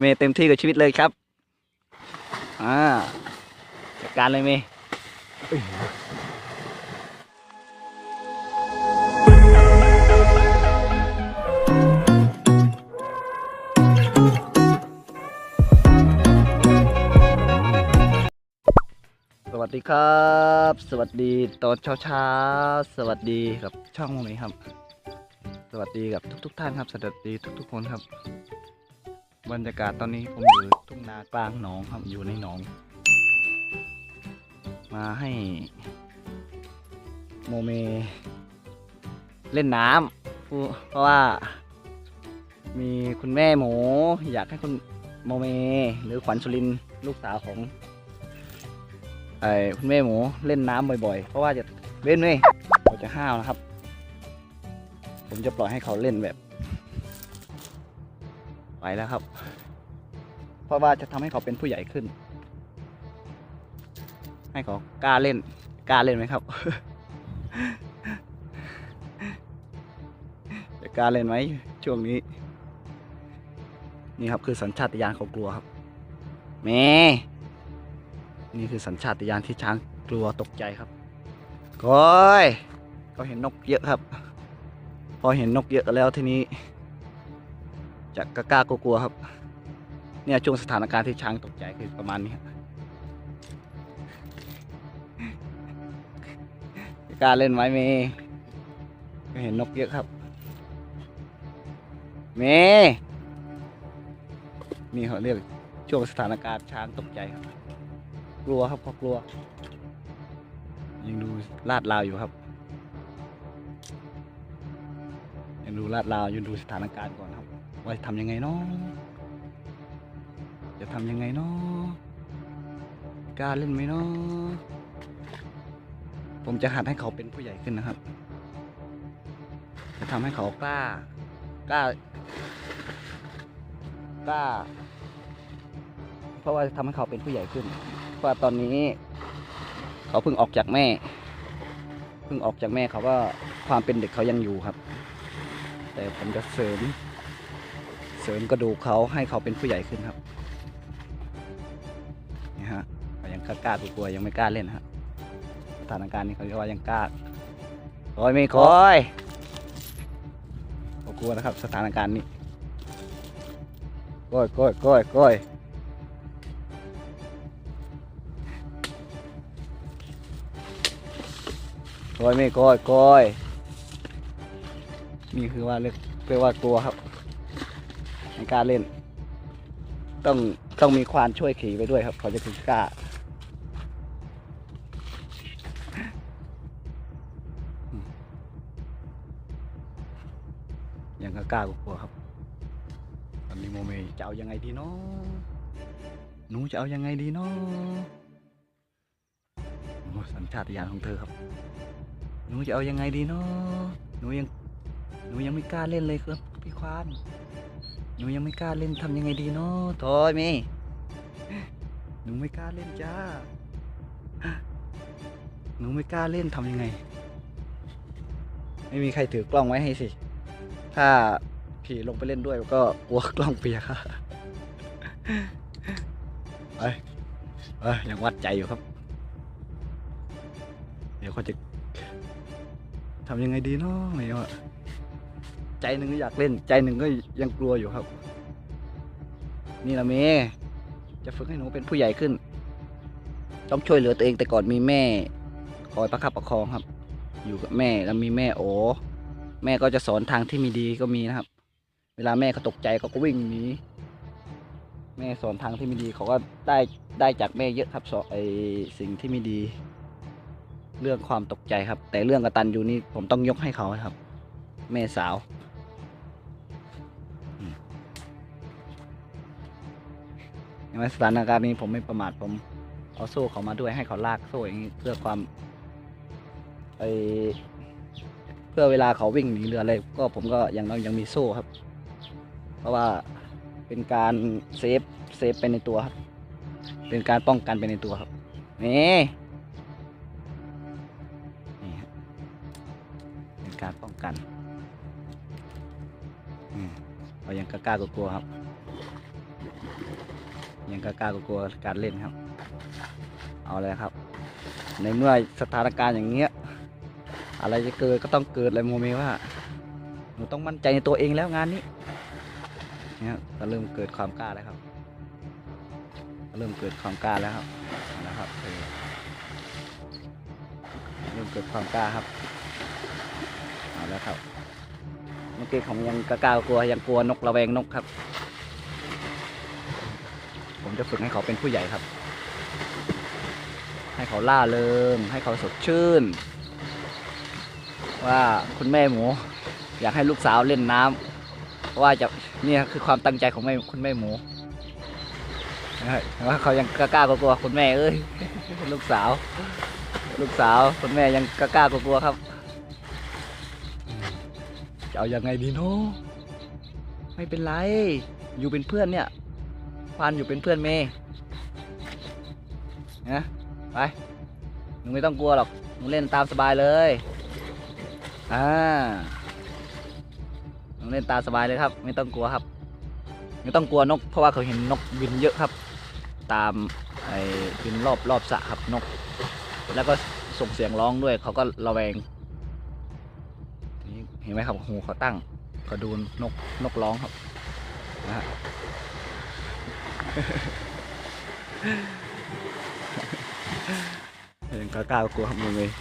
เมย์เต็มที่กับชีวิตเลยครับ อ่าจัดการเลยเมย์สวัสดีครับ สวัสดีตอนเช้าเช้าสวัสดีกับช่องนี้ครับ สวัสดีกับทุก ๆ ท่านครับ สวัสดีทุก ๆ คนครับ บรรยากาศตอนนี้ผมอยู่ทุ่งนากลางหนองครับอยู่ในหนอง มาให้โมเม เล่นน้ำเพราะว่า มีคุณแม่หมูอยากให้คุณโมเม หรือขวัญสุรินลูกสาวของไอ้คุณแม่หมูเล่นน้ำบ่อยๆ เพราะว่าจะเล่นเลยเขาจะห้าวนะครับ ผมจะปล่อยให้เขาเล่นแบบ แล้วครับ เพราะว่าจะทำให้เขาเป็นผู้ใหญ่ขึ้น ให้เขากล้าเล่นกล้าเล่นไหมครับจะกล้าเล่นไหมช่วงนี้ นี่ครับคือสัญชาตญาณเขากลัวครับแม่นี่คือสัญชาตญาณที่ช้างกลัวตกใจครับก้อยก็เห็นนกเยอะครับ พอเห็นนกเยอะแล้วทีนี้ จะกล้ากลัวๆครับ เนี่ยช่วงสถานการณ์ที่ช้างตกใจคือประมาณนี้ครับกล้าเล่นไหมเมย์เห็นนกเยอะครับ เมย์นี่เขาเรียกช่วงสถานการณ์ช้างตกใจครับ กลัวครับเขากลัว ยังดูลาดราวอยู่ครับ ยังดูลาดราวยังดูสถานการณ์ก่อน ว่าจะทำยังไงเนาะจะทำยังไงเนาะกล้าเล่นไหมเนาะผมจะหัดให้เขาเป็นผู้ใหญ่ขึ้นนะครับ จะทำให้เขากล้ากล้ากล้า เพราะว่าจะทำให้เขาเป็นผู้ใหญ่ขึ้น เพราะว่าตอนนี้ เขาเพิ่งออกจากแม่เพิ่งออกจากแม่เขาว่าความเป็นเด็กเขายังอยู่ครับ แต่ผมจะเสริม เสริมกระดูกเขาให้เขาเป็นผู้ใหญ่ขึ้นครับนี่ฮะยังกล้ากลัวยังไม่กล้าเล่นฮะสถานการณ์นี้เขาเรียกว่ายังกล้าคอยไม่คอยกลัวนะครับ สถานการณ์นี้ก้อยก้อยก้อยก้อยก้อยไม่ก้อยก้อยนี่คือว่าเรียกเรียกว่ากลัวครับ ในการเล่น ต้องต้องมีควานช่วยขี่ไปด้วยครับเขาจะถึงกล้ายังก็กล้ากลัวครับ ตอนนี้โมเมจะเอายังไงดีเนาะหนูจะเอายังไงดีเนาะสัญชาตญาณของเธอครับ หนูจะเอายังไงดีเนาะหนูยัง หนูยังไม่กล้าเล่นเลยครับ พี่ควาน หนูยังไม่กล้าเล่นทำยังไงดีเนาะโถอยเมย์หนูไม่กล้าเล่นจ้า หนูไม่กล้าเล่นทำยังไง ไม่มีใครถือกล้องไว้ให้สิ ถ้าผีลงไปเล่นด้วยก็กลัวกล้องเปียกครับเอ้ยเอ้ยยังวัดใจอยู่ครับ เดี๋ยวเขาจะทำยังไงดีเนาะไม่รู้อะ ใจหนึ่งก็อยากเล่น ใจหนึ่งก็ยังกลัวอยู่ครับ นี่ละเมจะฝึกให้หนูเป็นผู้ใหญ่ขึ้น ต้องช่วยเหลือตัวเองแต่ก่อนมีแม่ คอยประคับประคองครับ อยู่กับแม่แล้วมีแม่โอแม่ก็จะสอนทางที่มีดีก็มีนะครับ เวลาแม่เขาตกใจเขาก็วิ่งหนีแม่สอนทางที่ไม่ดีเขาก็ได้ได้จากแม่เยอะครับสอนไอสิ่งที่ไม่ดี เรื่องความตกใจครับ แต่เรื่องกระตัญญูนี่ผมต้องยกให้เขาครับ แม่สาว เห็นไหมสถานการณ์นี้ผมไม่ประมาทผมเอาโซ่เขามาด้วยให้เขาลากโซ่อย่างนี้เพื่อความไอเพื่อเวลาเขาวิ่งหนีเรืออะไรก็ผมก็ยังยังมีโซ่ครับ เพราะว่าเป็นการเซฟเซฟไปในตัวครับ เป็นการป้องกันไปในตัวครับนี่นี่เป็นการป้องกันอืมเรายังกล้ากลัวครับ ยังกล้ากลัวการเล่นครับ เอาเลยครับ ในเมื่อสถานการณ์อย่างเงี้ย อะไรจะเกิดก็ต้องเกิดเลยโมเมว่าหนูต้องมั่นใจในตัวเองแล้วงานนี้เนี่ยก็เริ่มเกิดความกล้าแล้วครับ เริ่มเกิดความกล้าแล้วครับนะครับเริ่มเกิดความกล้าครับเอาแล้วครับเมื่อกี้ผมยังกล้ากลัวยังกลัวนกระแวงนกครับ ผมจะฝึกให้เขาเป็นผู้ใหญ่ครับ ให้เขาล่าเริง ให้เขาสดชื่น ว่าคุณแม่หมู อยากให้ลูกสาวเล่นน้ำเพราะว่าจะนี่คือความตั้งใจของแม่คุณแม่หมูว่าเขายังกล้ากลัวๆคุณแม่เอ้ยลูกสาว ลูกสาวคุณแม่ยังกล้ากลัวๆครับจะเอายังไงดีเนาะไม่เป็นไร อยู่เป็นเพื่อนเนี่ย พานอยู่เป็นเพื่อนเมย์นะไปหนูไม่ต้องกลัวหรอกหนูเล่นตามสบายเลยอ่าหนูเล่นตามสบายเลยครับ ไม่ต้องกลัวครับ ไม่ต้องกลัวนก เพราะว่าเขาเห็นนกบินเยอะครับ ตามไอ้บินรอบรอบสะครับนก แล้วก็ส่งเสียงร้องด้วย เขาก็ระแวงนี่เห็นไหมครับหูเขาตั้งเขาดูนกนกร้องครับนะฮะ ยังกล้ากลัวครับมือเมย์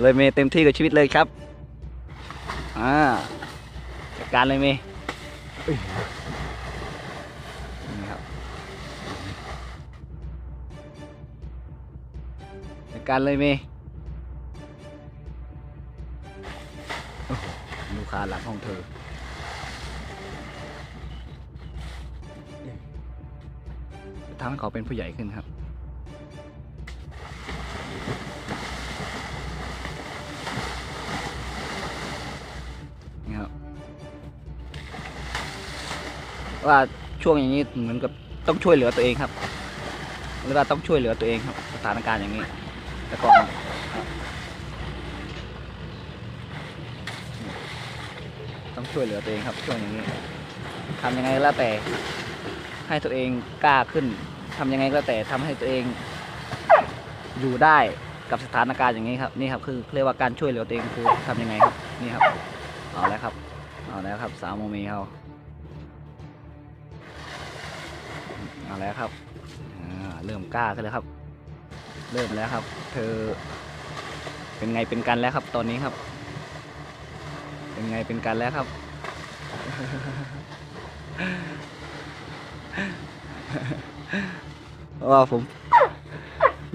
เลยเมย์เต็มที่กับชีวิตเลยครับ อ่าจัดการเลยเมย์นี่ครับจัดการเลยเมย์ลูกค้าหลังห้องเธอ ทำให้เขาเป็นผู้ใหญ่ขึ้นครับนี่ครับว่าช่วงอย่างนี้เหมือนกับต้องช่วยเหลือตัวเองครับหรือว่าต้องช่วยเหลือตัวเองครับสถานการณ์อย่างนี้แต่ก่อนครับต้องช่วยเหลือตัวเองครับช่วงอย่างนี้ทำยังไงก็แล้วแต่ให้ตัวเองกล้าขึ้น ทำยังไงก็แต่ทำให้ตัวเองอยู่ได้กับสถานการณ์อย่างนี้ครับนี่ครับคือเรียกว่าการช่วยเหลือตัวเองคือทำยังไงครับนี่ครับเอาแล้วครับเอาแล้วครับสาวโมเมเขาเอาแล้วครับเริ่มกล้าขึ้นแล้วครับ เริ่มแล้วครับ เธอเป็นไงเป็นกันแล้วครับ ตอนนี้ครับ เป็นไงเป็นกันแล้วครับเว่าผม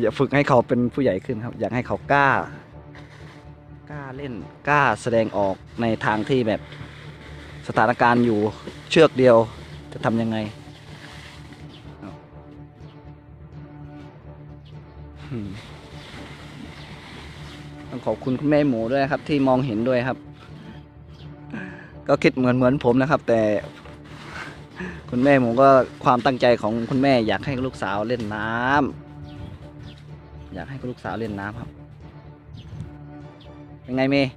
อยากฝึกให้เขาเป็นผู้ใหญ่ขึ้นครับ อยากให้เขากล้า กล้าเล่นกล้าแสดงออกในทางที่แบบสถานการณ์อยู่เชือกเดียวจะทำยังไงเอาอืมต้องขอบคุณคุณแม่หมูด้วยนะครับ ที่มองเห็นด้วยครับ ก็คิดเหมือนเหมือนผมนะครับ แต่ คุณแม่ผมก็ความตั้งใจของคุณแม่ อยากให้ลูกสาวเล่นน้ำอยากให้ลูกสาวเล่นน้ำครับเป็นไงเมย์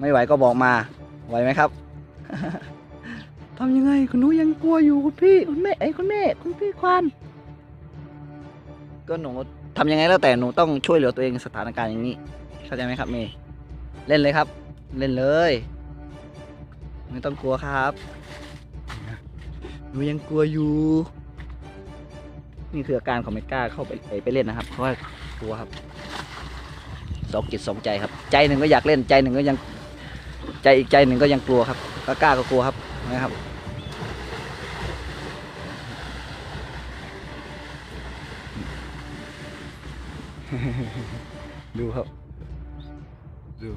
ไม่ไหวก็บอกมาไหวไหมครับทำยังไงคุณหนูยังกลัวอยู่คุณพี่คุณแม่ไอ้ยคุณแม่ คุณพี่ควานก็หนูทำยังไงแล้วแต่หนูต้องช่วยเหลือตัวเองสถานการณ์อย่างนี้เข้าใจไหมครับเมย์เล่นเลยครับ เล่นเลย ไม่ต้องกลัวครับ หนูยังกลัวอยู่ นี่คืออาการของไม่กล้าเข้าไปไปไปเล่นนะครับ เพราะว่ากลัวครับสองจิตสองใจครับ ใจหนึ่งก็อยากเล่นใจหนึ่งก็ยัง ใจอีกใจหนึ่งก็ยังกลัวครับก็กล้าก็กลัวครับนะครับดูครับ ดู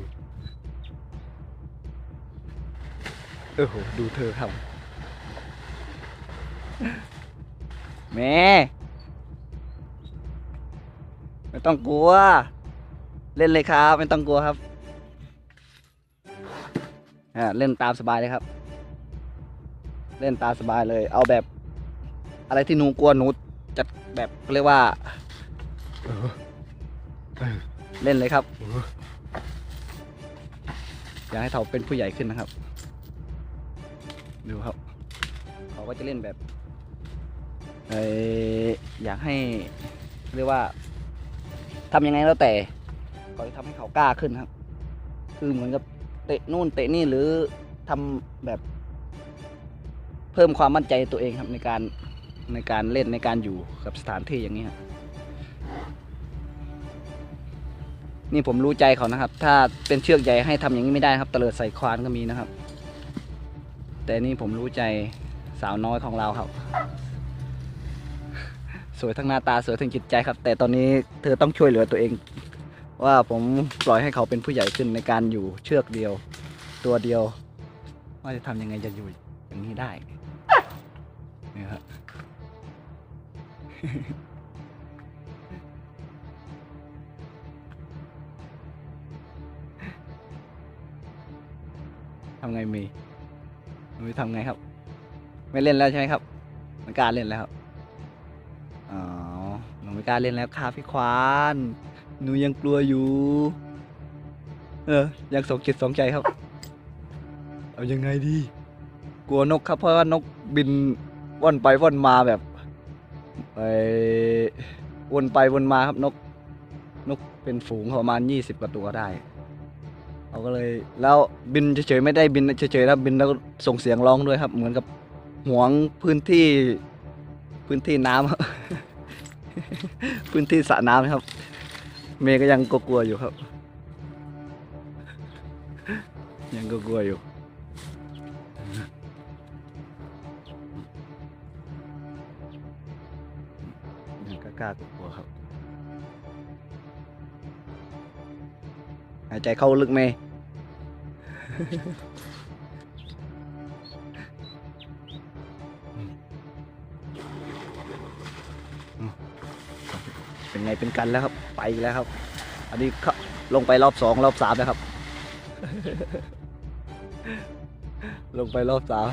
โอ้โห ดูเธอครับแม่ไม่ต้องกลัว เล่นเลยครับ ไม่ต้องกลัวครับอ่าเล่นตามสบายเลยครับ เล่นตามสบายเลย เอาแบบ อะไรที่หนูกลัวหนูจะแบบเรียกว่า เล่นเลยครับ อยากให้เขาเป็นผู้ใหญ่ขึ้นนะครับ ดูครับ เขาก็จะเล่นแบบเอออยากให้เรียกว่าทำยังไงแล้วแต่ก็จะทำให้เขากล้าขึ้นครับ คือเหมือนกับเตะนู่นเตะนี่หรือทำแบบ เพิ่มความมั่นใจตัวเองครับในการในการเล่นในการอยู่กับสถานที่อย่างนี้ครับนี่ผมรู้ใจเขานะครับ ถ้าเป็นเชือกใหญ่ให้ทำอย่างนี้ไม่ได้ครับเตลิดใส่ควานก็มีนะครับ แต่นี่ผมรู้ใจสาวน้อยของเราครับ สวยทั้งหน้าตาสวยทั้งจิตใจครับ แต่ตอนนี้เธอต้องช่วยเหลือตัวเอง ว่าผมปล่อยให้เขาเป็นผู้ใหญ่ขึ้นในการอยู่เชือกเดียว ตัวเดียว ว่าจะทำยังไงจะอยู่อย่างนี้ได้นี่ครับทำไงมี มีทำไงครับ ไม่เล่นแล้วใช่ไหมครับไม่กล้าเล่นแล้วครับอ๋อหนูไม่กล้าเล่นแล้วค่ะพี่ควานหนูยังกลัวอยู่ เออยังสองจิตสองใจครับ เอายังไงดี กลัวนกครับ เพราะว่านกบินว่อนไปว่อนมาแบบไปวนไปวนมาครับนก นกเป็นฝูงประมาณยี่สิบกว่าตัวได้ เขาก็เลยแล้วบินเฉยๆไม่ได้บินเฉยๆนะบินแล้วส่งเสียงร้องด้วยครับ เหมือนกับหวงพื้นที่พื้นที่น้ำครับ พื้นที่สระน้ำนะครับ เมย์ก็ยังกลัวๆอยู่ครับ ยังกลัวๆอยู่ยังกล้ากลัวครับ หายใจเข้าลึกไหม เป็นไงเป็นกันแล้วครับ ไปแล้วครับ อันนี้เขาลงไปรอบสองรอบสามแล้วครับ ลงไปรอบสาม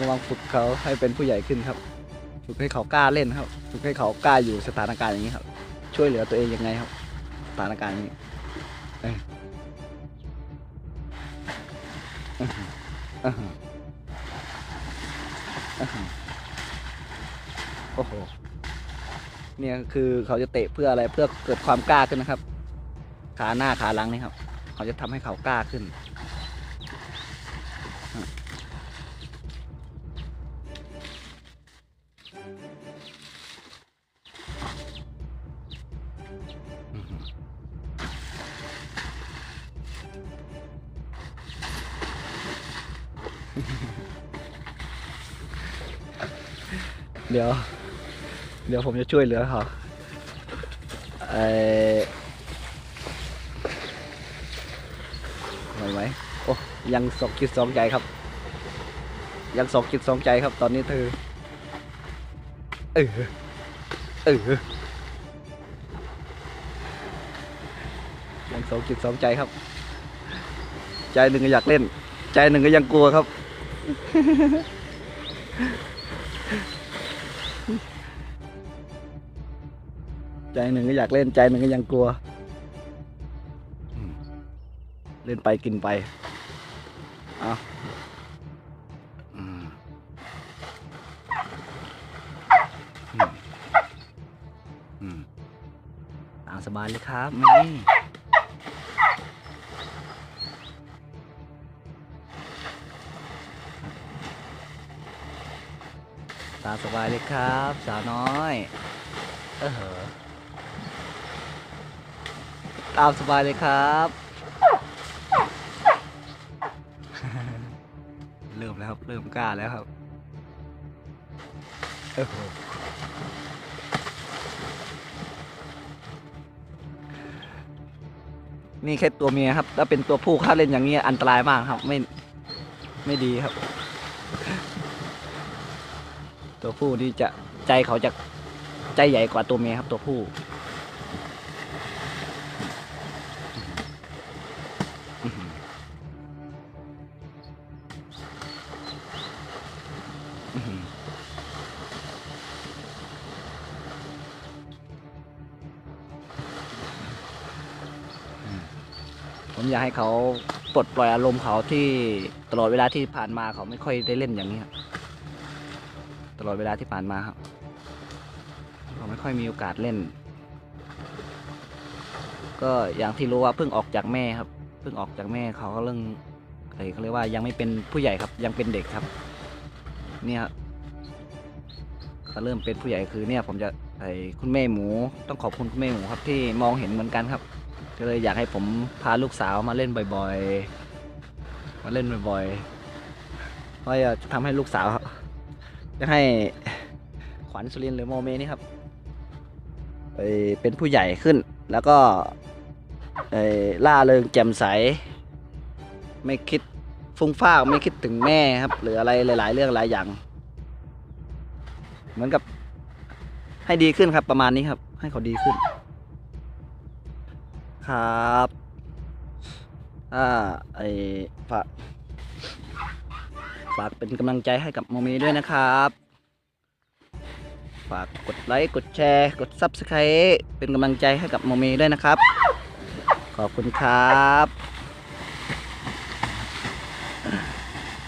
กำลังฝึกเขาให้เป็นผู้ใหญ่ขึ้นครับ ฝึกให้เขากล้าเล่นครับฝึกให้เขากล้าอยู่สถานการณ์อย่างนี้ครับ ช่วยเหลือตัวเองยังไงครับ สถานการณ์อย่างนี้เอ้ยอื้อหืออื้อหืออื้อหือโอ้โหเนี่ยคือเขาจะเตะเพื่ออะไรเพื่อเกิดความกล้าขึ้นนะครับ ขาหน้าขาหลังนี่ครับ เขาจะทำให้เขากล้าขึ้น ดี๋ยว เดี๋ยวผมจะช่วยเหลือเขาเออไหวไหมโอ้ยังสองจิตสองใจครับ ยังสองจิตสองใจครับ ตอนนี้เธอเออเออยังสองจิตสองใจครับ ใจหนึ่งก็อยากเล่น ใจหนึ่งก็ยังกลัวครับ ใจหนึ่งก็อยากเล่นใจหนึ่งก็ยังกลัว เล่นไปกินไปเอาอามสบายเลยครับนี่ตามสบายเลยครับ สาวน้อย เออเหอ ตามสบายเลยครับ เริ่มแล้วครับ เริ่มกล้าแล้วครับเออโหนี่แค่ตัวเมียครับ ถ้าเป็นตัวผู้ถ้าเล่นอย่างนี้อันตรายมากครับ ไม่ไม่ดีครับ ตัวผู้นี่จะใจเขาจะใจใหญ่กว่าตัวเมียครับ ตัวผู้ อยากให้เขาปลดปล่อยอารมณ์เขาที่ตลอดเวลาที่ผ่านมาเขาไม่ค่อยได้เล่นอย่างนี้ครับตลอดเวลาที่ผ่านมาครับเขาไม่ค่อยมีโอกาสเล่น ก็อย่างที่รู้ว่าเพิ่งออกจากแม่ครับเพิ่งออกจากแม่เขาก็เรื่องเอ้ยเขาเรียกว่ายังไม่เป็นผู้ใหญ่ครับ ยังเป็นเด็กครับ เนี่ยเขาเริ่มเป็นผู้ใหญ่คือเนี่ย ผมจะไอ้คุณแม่หมู ต้องขอบคุณคุณแม่หมูครับที่มองเห็นเหมือนกันครับ ก็เลยอยากให้ผมพาลูกสาวมาเล่นบ่อยๆ มาเล่นบ่อยๆ เพราะจะทำให้ลูกสาวจะให้ขวัญสุรินหรือโมเมนี่ครับเอ่อเป็นผู้ใหญ่ขึ้น แล้วก็ล่าเริงแจ่มใส ไม่คิดฟุ้งฟ้าไม่คิดถึงแม่ครับ หรืออะไรหลาย ๆ เรื่องหลายอย่าง เหมือนกับให้ดีขึ้นครับประมาณนี้ครับ ให้เขาดีขึ้น ครับอ่าไอฝากฝากเป็นกำลังใจให้กับโมมีด้วยนะครับ ฝากกดไลค์กดแชร์ กดซับสไคร b e เป็นกำลังใจให้กับโมมีด้วยนะครับ ขอบคุณครับ